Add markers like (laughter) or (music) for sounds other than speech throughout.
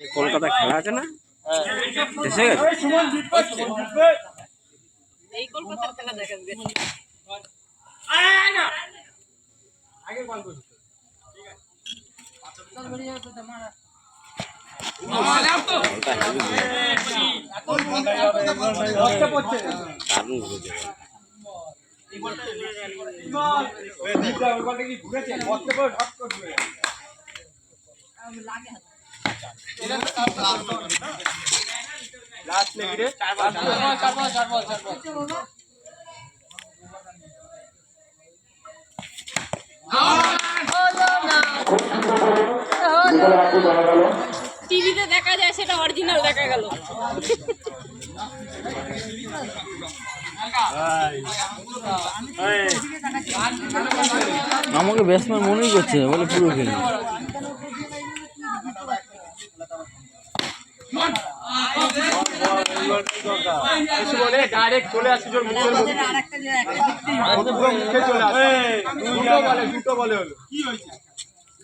কলকাতা খেলা আছে না এসে গেছে এই কলকাতার খেলা ঘুরেছে টিভিতে দেখা যায় সেটা অরিজিনাল দেখা গেল। আমাকে ব্যাটসম্যান মনেই করছে বলে পুরো খেলি ডাইরেক্ট চলে আসি তোর মুখের মধ্যে পুরো মুখে চলে আসে দুটো বলে দুটো বলে হলো কি হয়েছে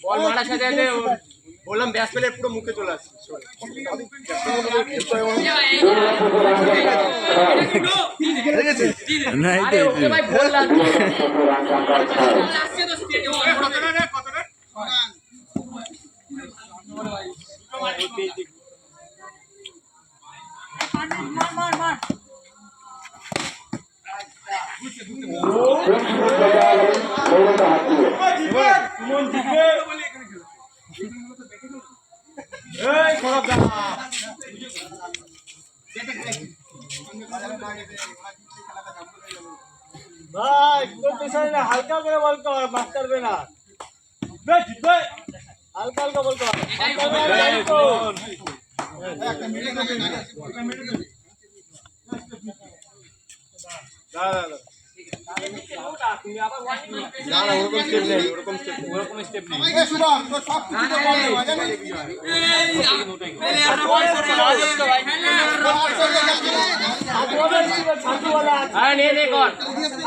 বল মারার সাথে সাথে ও- বললাম। ব্যাস পেলে পুরো মুখে চলে আসছে না এই (laughs) তো, এই তো। ভাই তোর পেছনে না হালকা করে বলতে হবে মাস্টার বে না বেশ বেশ। হালকা হালকা বলতে কর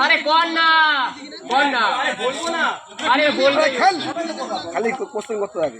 আরে কর না। কর না আরে বলব খালি কোশ্চেন করতে থাকে